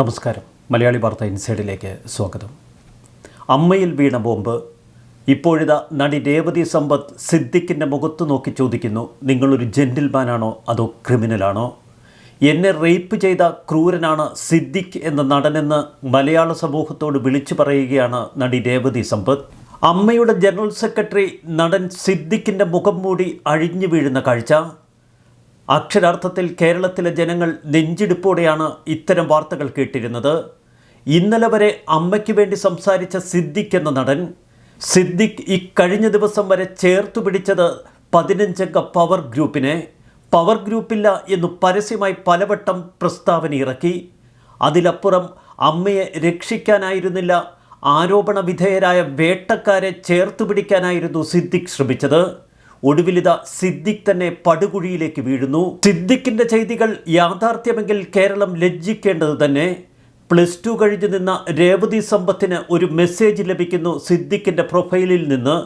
നമസ്കാരം. മലയാളി വാർത്ത ഇൻസൈഡിലേക്ക് സ്വാഗതം. അമ്മയിൽ വീണ ബോംബ്. ഇപ്പോഴിതാ നടി രേവതി സമ്പത്ത് സിദ്ദിഖിന്റെ മുഖത്ത് നോക്കി ചോദിക്കുന്നു നിങ്ങളൊരു ജെന്റിൽമാനാണോ അതോ ക്രിമിനലാണോ? എന്നെ റേപ്പ് ചെയ്ത ക്രൂരനാണ് സിദ്ദിഖ് എന്ന നടനെന്ന് മലയാള സമൂഹത്തോട് വിളിച്ചു പറയുകയാണ് നടി രേവതി സമ്പത്ത്. അമ്മയുടെ ജനറൽ സെക്രട്ടറി നടൻ സിദ്ദിഖിന്റെ മുഖം മൂടി അഴിഞ്ഞു വീഴുന്ന കാഴ്ച. അക്ഷരാർത്ഥത്തിൽ കേരളത്തിലെ ജനങ്ങൾ നെഞ്ചിടിപ്പോടെയാണ് ഇത്തരം വാർത്തകൾ കേട്ടിരുന്നത്. ഇന്നലെ വരെ അമ്മയ്ക്ക് വേണ്ടി സംസാരിച്ച സിദ്ദിഖ് എന്ന നടൻ സിദ്ദിഖ് ഇക്കഴിഞ്ഞ ദിവസം വരെ ചേർത്തു പിടിച്ചത് പതിനഞ്ചംഗ പവർ ഗ്രൂപ്പിനെ. പവർ ഗ്രൂപ്പില്ല എന്ന് പരസ്യമായി പലവട്ടം പ്രസ്താവന ഇറക്കി. അതിലപ്പുറം അമ്മയെ രക്ഷിക്കാനായിരുന്നില്ല ആരോപണ വിധേയരായ വേട്ടക്കാരെ ചേർത്തു പിടിക്കാനായിരുന്നു സിദ്ദിഖ് ശ്രമിച്ചത്. ഒടുവിലിത സിദ്ദിഖ് തന്നെ പടുകുഴിയിലേക്ക് വീഴുന്നു. സിദ്ദിഖിന്റെ ചെയ്തികൾ യാഥാർത്ഥ്യമെങ്കിൽ കേരളം ലജ്ജിക്കേണ്ടത് തന്നെ. പ്ലസ് ടു കഴിഞ്ഞു നിന്ന രേവതി സമ്പത്തിന് ഒരു മെസ്സേജ് ലഭിക്കുന്നു സിദ്ദിഖിന്റെ പ്രൊഫൈലിൽ നിന്ന്.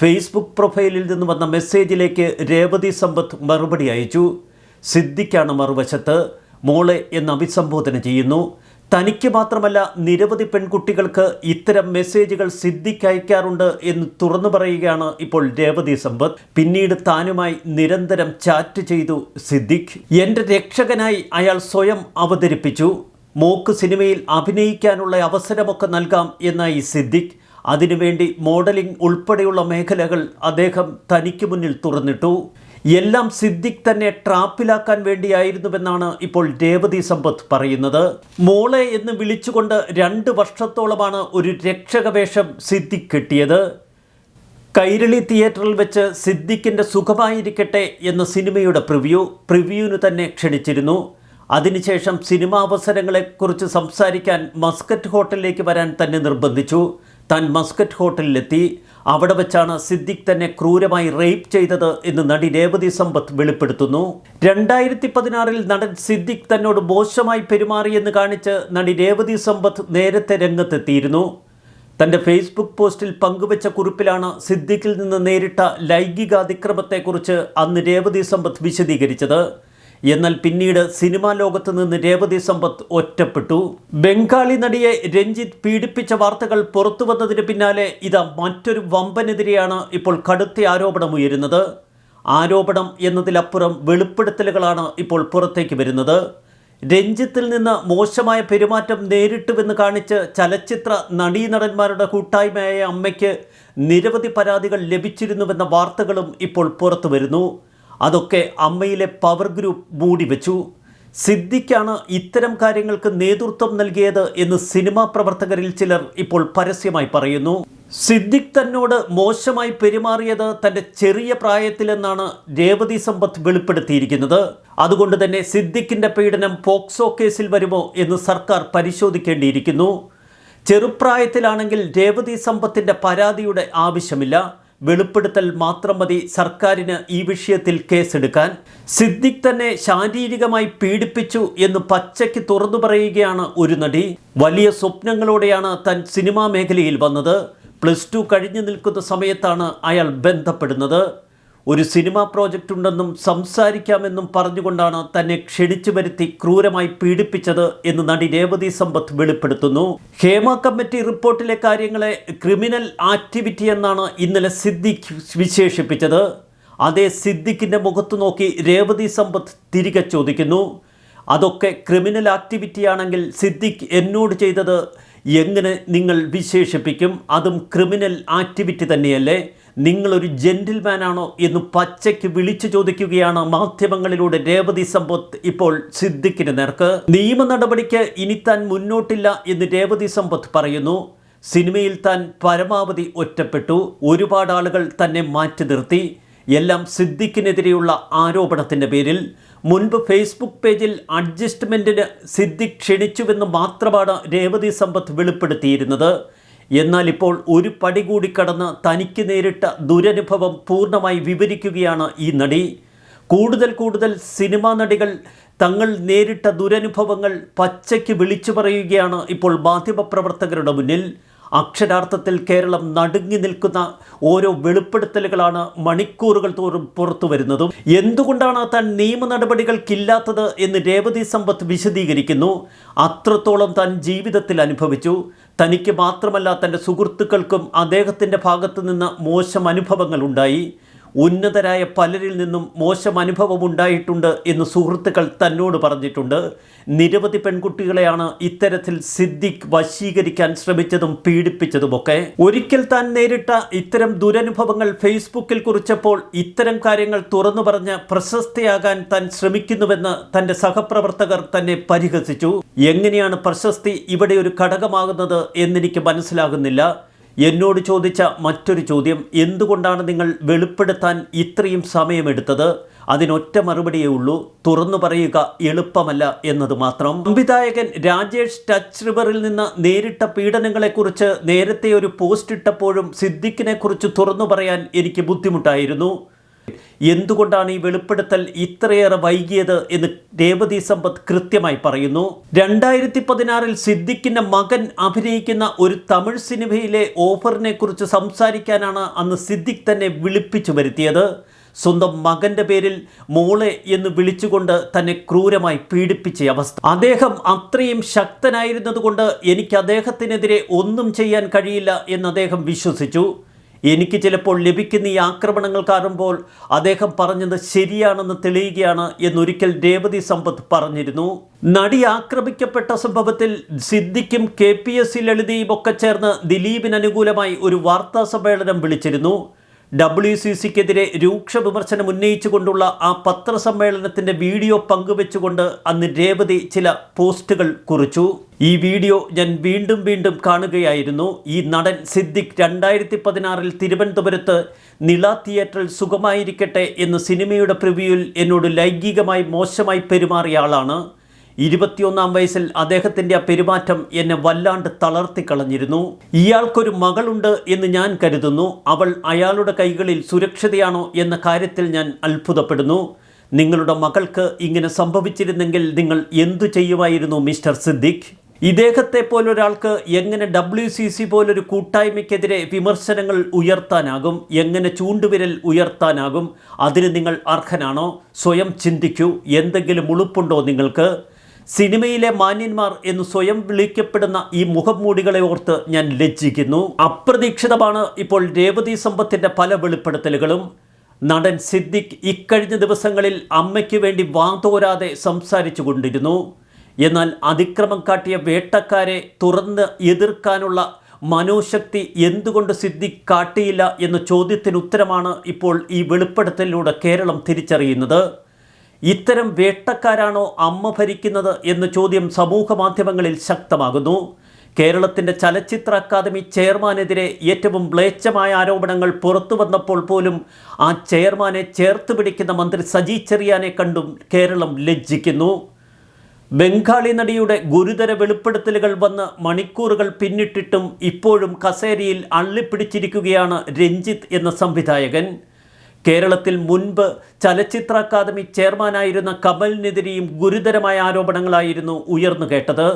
ഫേസ്ബുക്ക് പ്രൊഫൈലിൽ നിന്ന് വന്ന മെസ്സേജിലേക്ക് രേവതി സമ്പത്ത് മറുപടി അയച്ചു. സിദ്ദിഖാണ് മറുവശത്ത്. മോളെ എന്ന് അഭിസംബോധന ചെയ്യുന്നു. തനിക്ക് മാത്രമല്ല നിരവധി പെൺകുട്ടികൾക്ക് ഇത്തരം മെസ്സേജുകൾ സിദ്ദിഖ് അയക്കാറുണ്ട് എന്ന് തുറന്നു പറയുകയാണ് ഇപ്പോൾ രേവതി സമ്പത്ത്. പിന്നീട് താനുമായി നിരന്തരം ചാറ്റ് ചെയ്തു സിദ്ദിഖ്. എന്റെ രക്ഷകനായി അയാൾ സ്വയം അവതരിപ്പിച്ചു. മോക്ക് സിനിമയിൽ അഭിനയിക്കാനുള്ള അവസരമൊക്കെ നൽകാം എന്നായി സിദ്ദിഖ്. അതിനുവേണ്ടി മോഡലിംഗ് ഉൾപ്പെടെയുള്ള മേഖലകൾ അദ്ദേഹം തനിക്ക് മുന്നിൽ തുറന്നിട്ടു. എല്ലാം സിദ്ദിഖ് തന്നെ ട്രാപ്പിലാക്കാൻ വേണ്ടിയായിരുന്നുവെന്നാണ് ഇപ്പോൾ രേവതി സമ്പത്ത് പറയുന്നത്. മോളെ എന്ന് വിളിച്ചുകൊണ്ട് രണ്ട് വർഷത്തോളമാണ് ഒരു രക്ഷകവേഷം സിദ്ദിഖ് കിട്ടിയത്. കൈരളി തിയേറ്ററിൽ വെച്ച് സിദ്ദിഖിന്റെ സുഖമായിരിക്കട്ടെ എന്ന സിനിമയുടെ പ്രിവ്യൂ പ്രിവ്യൂവിന് തന്നെ ക്ഷണിച്ചിരുന്നു. അതിനുശേഷം സിനിമാവസരങ്ങളെക്കുറിച്ച് സംസാരിക്കാൻ മസ്കറ്റ് ഹോട്ടലിലേക്ക് വരാൻ തന്നെ നിർബന്ധിച്ചു. താൻ മസ്കറ്റ് ഹോട്ടലിലെത്തി. അവിടെ വെച്ചാണ് സിദ്ദിഖ് തന്നെ ക്രൂരമായി റേപ്പ് ചെയ്തത് എന്ന് നടി രേവതി സമ്പത്ത് വെളിപ്പെടുത്തുന്നു. രണ്ടായിരത്തി പതിനാറിൽ നടൻ സിദ്ദിഖ് തന്നോട് മോശമായി പെരുമാറിയെന്ന് കാണിച്ച് നടി രേവതി സമ്പത്ത് നേരത്തെ രംഗത്തെത്തിയിരുന്നു. തന്റെ ഫേസ്ബുക്ക് പോസ്റ്റിൽ പങ്കുവച്ച കുറിപ്പിലാണ് സിദ്ദിഖിൽ നിന്ന് നേരിട്ട ലൈംഗികാതിക്രമത്തെക്കുറിച്ച് അന്ന് രേവതി സമ്പത്ത് വിശദീകരിച്ചത്. എന്നാൽ പിന്നീട് സിനിമാ ലോകത്ത് നിന്ന് രേവതി സമ്പത്ത് ഒറ്റപ്പെട്ടു. ബംഗാളി നടിയെ രഞ്ജിത്ത് പീഡിപ്പിച്ച വാർത്തകൾ പുറത്തു വന്നതിന് പിന്നാലെ ഇതാ മറ്റൊരു വമ്പനെതിരെയാണ് ഇപ്പോൾ കടുത്ത ആരോപണം ഉയരുന്നത്. ആരോപണം എന്നതിലപ്പുറം വെളിപ്പെടുത്തലുകളാണ് ഇപ്പോൾ പുറത്തേക്ക് വരുന്നത്. രഞ്ജിത്തിൽ നിന്ന് മോശമായ പെരുമാറ്റം നേരിട്ടുവെന്ന് കാണിച്ച് ചലച്ചിത്ര നടീനടന്മാരുടെ കൂട്ടായ്മയായ അമ്മയ്ക്ക് നിരവധി പരാതികൾ ലഭിച്ചിരുന്നുവെന്ന വാർത്തകളും ഇപ്പോൾ പുറത്തു വരുന്നു അതൊക്കെ അമ്മയിലെ പവർ ഗ്രൂപ്പ് മൂടി വെച്ചു. സിദ്ദിഖാണ് ഇത്തരം കാര്യങ്ങൾക്ക് നേതൃത്വം നൽകിയത് എന്ന് സിനിമാ പ്രവർത്തകരിൽ ചിലർ ഇപ്പോൾ പരസ്യമായി പറയുന്നു. സിദ്ദിഖ് തന്നോട് മോശമായി പെരുമാറിയത് തന്റെ ചെറിയ പ്രായത്തിലെന്നാണ് രേവതി സമ്പത്ത് വെളിപ്പെടുത്തിയിരിക്കുന്നത്. അതുകൊണ്ട് തന്നെ സിദ്ദിഖിന്റെ പീഡനം പോക്സോ കേസിൽ വരുമോ എന്ന് സർക്കാർ പരിശോധിക്കേണ്ടിയിരിക്കുന്നു. ചെറുപ്രായത്തിലാണെങ്കിൽ രേവതി സമ്പത്തിന്റെ പരാതിയുടെ ആവശ്യമില്ല. വെളിപ്പെടുത്തൽ മാത്രം മതി സർക്കാരിന് ഈ വിഷയത്തിൽ കേസെടുക്കാൻ. സിദ്ദിഖ് തന്നെ ശാരീരികമായി പീഡിപ്പിച്ചു എന്ന് പച്ചയ്ക്ക് തുറന്നു പറയുകയാണ് ഒരു നടി. വലിയ സ്വപ്നങ്ങളോടെയാണ് താൻ സിനിമാ മേഖലയിൽ വന്നത്. പ്ലസ് ടു കഴിഞ്ഞു നിൽക്കുന്ന സമയത്താണ് അയാൾ ബന്ധപ്പെടുന്നത്. ഒരു സിനിമാ പ്രോജക്റ്റ് ഉണ്ടെന്നും സംസാരിക്കാമെന്നും പറഞ്ഞുകൊണ്ടാണ് തന്നെ ക്ഷണിച്ചു വരുത്തി ക്രൂരമായി പീഡിപ്പിച്ചത് എന്ന് നടി രേവതി സമ്പത്ത് വെളിപ്പെടുത്തുന്നു. ഹേമ കമ്മിറ്റി റിപ്പോർട്ടിലെ കാര്യങ്ങളെ ക്രിമിനൽ ആക്ടിവിറ്റി എന്നാണ് ഇന്നലെ സിദ്ദിഖ് വിശേഷിപ്പിച്ചത്. അതേ സിദ്ദിഖിന്റെ മുഖത്ത് നോക്കി രേവതി സമ്പത്ത് തിരികെ ചോദിക്കുന്നു. അതൊക്കെ ക്രിമിനൽ ആക്ടിവിറ്റി ആണെങ്കിൽ സിദ്ദിഖ് എന്നോട് ചെയ്തത് എങ്ങനെ നിങ്ങൾ വിശേഷിപ്പിക്കും? അതും ക്രിമിനൽ ആക്ടിവിറ്റി തന്നെയല്ലേ? നിങ്ങളൊരു ജെന്റിൽമാൻ ആണോ എന്ന് പച്ചയ്ക്ക് വിളിച്ചു ചോദിക്കുകയാണ് മാധ്യമങ്ങളിലൂടെ രേവതി സമ്പത്ത് ഇപ്പോൾ സിദ്ദിഖിന് നേർക്ക്. നിയമ നടപടിക്ക് ഇനി താൻ മുന്നോട്ടില്ല എന്ന് രേവതി സമ്പത്ത് പറയുന്നു. സിനിമയിൽ താൻ പരമാവധി ഒറ്റപ്പെട്ടു. ഒരുപാട് ആളുകൾ തന്നെ മാറ്റി നിർത്തി. എല്ലാം സിദ്ദിഖിനെതിരെയുള്ള ആരോപണത്തിന്റെ പേരിൽ. മുൻപ് ഫേസ്ബുക്ക് പേജിൽ അഡ്ജസ്റ്റ്മെന്റിന് സിദ്ദിഖ് ക്ഷണിച്ചുവെന്ന് മാത്രമാണ് രേവതി സമ്പത്ത് വെളിപ്പെടുത്തിയിരുന്നത്. എന്നാൽ ഇപ്പോൾ ഒരു പടി കൂടി കടന്ന് തനിക്ക് നേരിട്ട ദുരനുഭവം പൂർണമായി വിവരിക്കുകയാണ് ഈ നടി. കൂടുതൽ കൂടുതൽ സിനിമാ നടികൾ തങ്ങൾ നേരിട്ട ദുരനുഭവങ്ങൾ പച്ചയ്ക്ക് വിളിച്ചു പറയുകയാണ് ഇപ്പോൾ മാധ്യമപ്രവർത്തകരുടെ മുന്നിൽ. അക്ഷരാർത്ഥത്തിൽ കേരളം നടുങ്ങി നിൽക്കുന്ന ഓരോ വെളിപ്പെടുത്തലുകളാണ് മണിക്കൂറുകൾ തോറും പുറത്തു വരുന്നതും. എന്തുകൊണ്ടാണ് താൻ നിയമ നടപടികൾക്കില്ലാത്തത് എന്ന് രേവതി സമ്പത്ത് വിശദീകരിക്കുന്നു. അത്രത്തോളം താൻ ജീവിതത്തിൽ അനുഭവിച്ചു. തനിക്ക് മാത്രമല്ല തന്റെ സുഹൃത്തുക്കൾക്കും അദ്ദേഹത്തിന്റെ ഭാഗത്തു നിന്ന് മോശം അനുഭവങ്ങൾ ഉണ്ടായി. ഉന്നതരായ പലരിൽ നിന്നും മോശം അനുഭവം ഉണ്ടായിട്ടുണ്ട് എന്ന് സുഹൃത്തുക്കൾ തന്നോട് പറഞ്ഞിട്ടുണ്ട്. നിരവധി പെൺകുട്ടികളെയാണ് ഇത്തരത്തിൽ സിദ്ദിഖ് വശീകരിക്കാൻ ശ്രമിച്ചതും പീഡിപ്പിച്ചതുമൊക്കെ. ഒരിക്കൽ താൻ നേരിട്ട ഇത്തരം ദുരനുഭവങ്ങൾ ഫേസ്ബുക്കിൽ കുറിച്ചപ്പോൾ ഇത്തരം കാര്യങ്ങൾ തുറന്നു പറഞ്ഞ് പ്രശസ്തിയാകാൻ താൻ ശ്രമിക്കുന്നുവെന്ന് തന്റെ സഹപ്രവർത്തകർ തന്നെ പരിഹസിച്ചു. എങ്ങനെയാണ് പ്രശസ്തി ഇവിടെ ഒരു ഘടകമാകുന്നത് എന്നെനിക്ക് മനസ്സിലാകുന്നില്ല. എന്നോട് ചോദിച്ച മറ്റൊരു ചോദ്യം എന്തുകൊണ്ടാണ് നിങ്ങൾ വെളിപ്പെടുത്താൻ ഇത്രയും സമയമെടുത്തത്? അതിനൊറ്റ മറുപടിയേ ഉള്ളൂ. തുറന്നു പറയുക എളുപ്പമല്ല എന്നത് മാത്രം. സംവിധായകൻ രാജേഷ് ടച്ച് റിവറിൽ നിന്ന് നേരിട്ട പീഡനങ്ങളെക്കുറിച്ച് നേരത്തെ ഒരു പോസ്റ്റ് ഇട്ടപ്പോഴും സിദ്ദിഖിനെ കുറിച്ച് തുറന്നു പറയാൻ എനിക്ക് ബുദ്ധിമുട്ടായിരുന്നു. എന്തുകൊണ്ടാണ് ഈ വെളിപ്പെടുത്തൽ ഇത്രയേറെ വൈകിയത് എന്ന് രേവതി സമ്പത്ത് കൃത്യമായി പറയുന്നു. രണ്ടായിരത്തി പതിനാറിൽ സിദ്ദിഖിന്റെ മകൻ അഭിനയിക്കുന്ന ഒരു തമിഴ് സിനിമയിലെ ഓഫറിനെ കുറിച്ച് സംസാരിക്കാനാണ് അന്ന് സിദ്ദിഖ് തന്നെ വിളിപ്പിച്ചു വരുത്തിയത്. സ്വന്തം മകന്റെ പേരിൽ മോളെ എന്ന് വിളിച്ചുകൊണ്ട് തന്നെ ക്രൂരമായി പീഡിപ്പിച്ച അവസ്ഥ. അദ്ദേഹം അത്രയും ശക്തനായിരുന്നതുകൊണ്ട് എനിക്ക് അദ്ദേഹത്തിനെതിരെ ഒന്നും ചെയ്യാൻ കഴിയില്ല എന്ന് അദ്ദേഹം വിശ്വസിച്ചു. എനിക്ക് ചിലപ്പോൾ ലഭിക്കുന്ന ഈ ആക്രമണങ്ങൾ കാണുമ്പോൾ അദ്ദേഹം പറഞ്ഞത് ശരിയാണെന്ന് തെളിയുകയാണ് എന്നൊരിക്കൽ രേവതി സമ്പത്ത് പറഞ്ഞിരുന്നു. നടി ആക്രമിക്കപ്പെട്ട സംഭവത്തിൽ സിദ്ദിഖും കെ പി എസ് സി ലളിതയും ഒക്കെ ചേർന്ന് ദിലീപിന് അനുകൂലമായി ഒരു വാർത്താ സമ്മേളനം വിളിച്ചിരുന്നു. ഡബ്ല്യു സി സിക്കെതിരെ രൂക്ഷ വിമർശനം ഉന്നയിച്ചുകൊണ്ടുള്ള ആ പത്രസമ്മേളനത്തിന്റെ വീഡിയോ പങ്കുവെച്ചുകൊണ്ട് അന്ന് രേവതി ചില പോസ്റ്റുകൾ കുറിച്ചു. ഈ വീഡിയോ ഞാൻ വീണ്ടും വീണ്ടും കാണുകയായിരുന്നു. ഈ നടൻ സിദ്ദിഖ് രണ്ടായിരത്തി പതിനാറിൽ തിരുവനന്തപുരത്ത് നിള തിയേറ്ററിൽ സുഖമായിരിക്കട്ടെ എന്ന സിനിമയുടെ പ്രിവ്യൂവിൽ എന്നോട് ലൈംഗികമായി മോശമായി പെരുമാറിയ ആളാണ്. ഇരുപത്തിയൊന്നാം വയസ്സിൽ അദ്ദേഹത്തിന്റെ ആ പെരുമാറ്റം എന്നെ വല്ലാണ്ട് തളർത്തിക്കളഞ്ഞിരുന്നു ഇയാൾക്കൊരു മകളുണ്ട് എന്ന് ഞാൻ കരുതുന്നു. അവൾ അയാളുടെ കൈകളിൽ സുരക്ഷിതയാണോ എന്ന കാര്യത്തിൽ ഞാൻ അത്ഭുതപ്പെടുന്നു. നിങ്ങളുടെ മകൾക്ക് ഇങ്ങനെ സംഭവിച്ചിരുന്നെങ്കിൽ നിങ്ങൾ എന്തു ചെയ്യുമായിരുന്നു മിസ്റ്റർ സിദ്ദിഖ്? ഇദ്ദേഹത്തെ പോലൊരാൾക്ക് എങ്ങനെ ഡബ്ല്യു സി സി പോലൊരു കൂട്ടായ്മയ്ക്കെതിരെ വിമർശനങ്ങൾ ഉയർത്താനാകും എങ്ങനെ ചൂണ്ടുവിരൽ ഉയർത്താനാകും അതിന് നിങ്ങൾ അർഹനാണോ? സ്വയം ചിന്തിക്കൂ. എന്തെങ്കിലും ഉളുപ്പുണ്ടോ നിങ്ങൾക്ക്? സിനിമയിലെ മാന്യന്മാർ എന്ന് സ്വയം വിളിക്കപ്പെടുന്ന ഈ മുഖംമൂടികളെ ഓർത്ത് ഞാൻ ലജ്ജിക്കുന്നു. അപ്രതീക്ഷിതമാണ് ഇപ്പോൾ രേവതി സമ്പത്തിന്റെ പല വെളിപ്പെടുത്തലുകളും. നടൻ സിദ്ദിഖ് ഇക്കഴിഞ്ഞ ദിവസങ്ങളിൽ അമ്മയ്ക്ക് വേണ്ടി വാതോരാതെ സംസാരിച്ചു കൊണ്ടിരുന്നു. എന്നാൽ അതിക്രമം കാട്ടിയ വേട്ടക്കാരെ തുറന്ന് എതിർക്കാനുള്ള മനോശക്തി എന്തുകൊണ്ട് സിദ്ദിഖ് കാട്ടിയില്ല എന്ന ചോദ്യത്തിന് ഉത്തരമാണ് ഇപ്പോൾ ഈ വെളിപ്പെടുത്തലിലൂടെ കേരളം തിരിച്ചറിയുന്നത്. ഇത്തരം വേട്ടക്കാരാണോ അമ്മ ഭരിക്കുന്നത് എന്ന ചോദ്യം സമൂഹ മാധ്യമങ്ങളിൽ ശക്തമാകുന്നു. കേരളത്തിന്റെ ചലച്ചിത്ര അക്കാദമി ചെയർമാനെതിരെ ഏറ്റവും മ്ലേച്ഛമായ ആരോപണങ്ങൾ പുറത്തു വന്നപ്പോൾ പോലും ആ ചെയർമാനെ ചേർത്ത് പിടിക്കുന്ന മന്ത്രി സജി ചെറിയാനെ കണ്ടും കേരളം ലജ്ജിക്കുന്നു. ബംഗാളി നടിയുടെ ഗുരുതര വെളിപ്പെടുത്തലുകൾ വന്ന് മണിക്കൂറുകൾ പിന്നിട്ടിട്ടും ഇപ്പോഴും കസേരയിൽ അള്ളിപ്പിടിച്ചിരിക്കുകയാണ് രഞ്ജിത്ത് എന്ന സംവിധായകൻ. കേരളത്തിൽ മുൻപ് ചലച്ചിത്ര അക്കാദമി ചെയർമാനായിരുന്ന കമലിനെതിരെയും ഗുരുതരമായ ആരോപണങ്ങളായിരുന്നു ഉയർന്നു കേട്ടത്.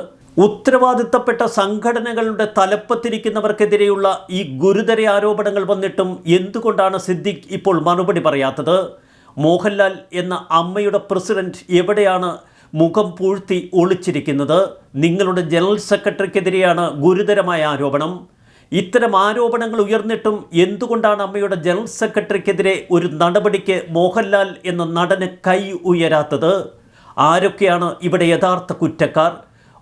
ഉത്തരവാദിത്തപ്പെട്ട സംഘടനകളുടെ തലപ്പത്തിരിക്കുന്നവർക്കെതിരെയുള്ള ഈ ഗുരുതര ആരോപണങ്ങൾ വന്നിട്ടും എന്തുകൊണ്ടാണ് സിദ്ദിഖ് ഇപ്പോൾ മറുപടി പറയാത്തത്? മോഹൻലാൽ എന്ന അമ്മയുടെ പ്രസിഡന്റ് എവിടെയാണ് മുഖം പൂഴ്ത്തി ഒളിച്ചിരിക്കുന്നത്? നിങ്ങളുടെ ജനറൽ സെക്രട്ടറിക്കെതിരെയാണ് ഗുരുതരമായ ആരോപണം. ഇത്തരം ആരോപണങ്ങൾ ഉയർന്നിട്ടും എന്തുകൊണ്ടാണ് അമ്മയുടെ ജനറൽ സെക്രട്ടറിക്കെതിരെ ഒരു നടപടിക്ക് മോഹൻലാൽ എന്ന നടന് കൈ ഉയരാത്തത്? ആരൊക്കെയാണ് ഇവിടെ യഥാർത്ഥ കുറ്റക്കാർ?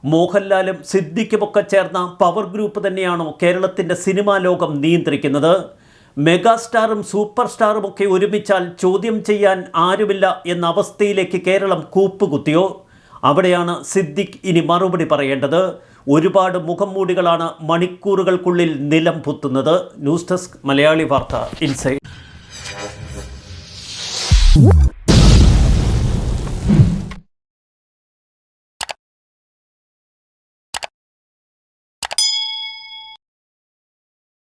മോഹൻലാലും സിദ്ദിഖുമൊക്കെ ചേർന്ന പവർ ഗ്രൂപ്പ് തന്നെയാണോ കേരളത്തിന്റെ സിനിമാ ലോകം നിയന്ത്രിക്കുന്നത്? മെഗാസ്റ്റാറും സൂപ്പർ സ്റ്റാറും ഒക്കെ ഒരുമിച്ചാൽ ചോദ്യം ചെയ്യാൻ ആരുമില്ല എന്ന അവസ്ഥയിലേക്ക് കേരളം കൂപ്പുകുത്തിയോ? അവിടെയാണ് സിദ്ദിഖ് ഇനി മറുപടി പറയേണ്ടത്. ഒരുപാട് മുഖംമൂടികളാണ് മണിക്കൂറുകൾക്കുള്ളിൽ നിലം പുത്തുന്നത്. ന്യൂസ് ഡെസ്ക് മലയാളി വാർത്ത ഇൻസൈഡ്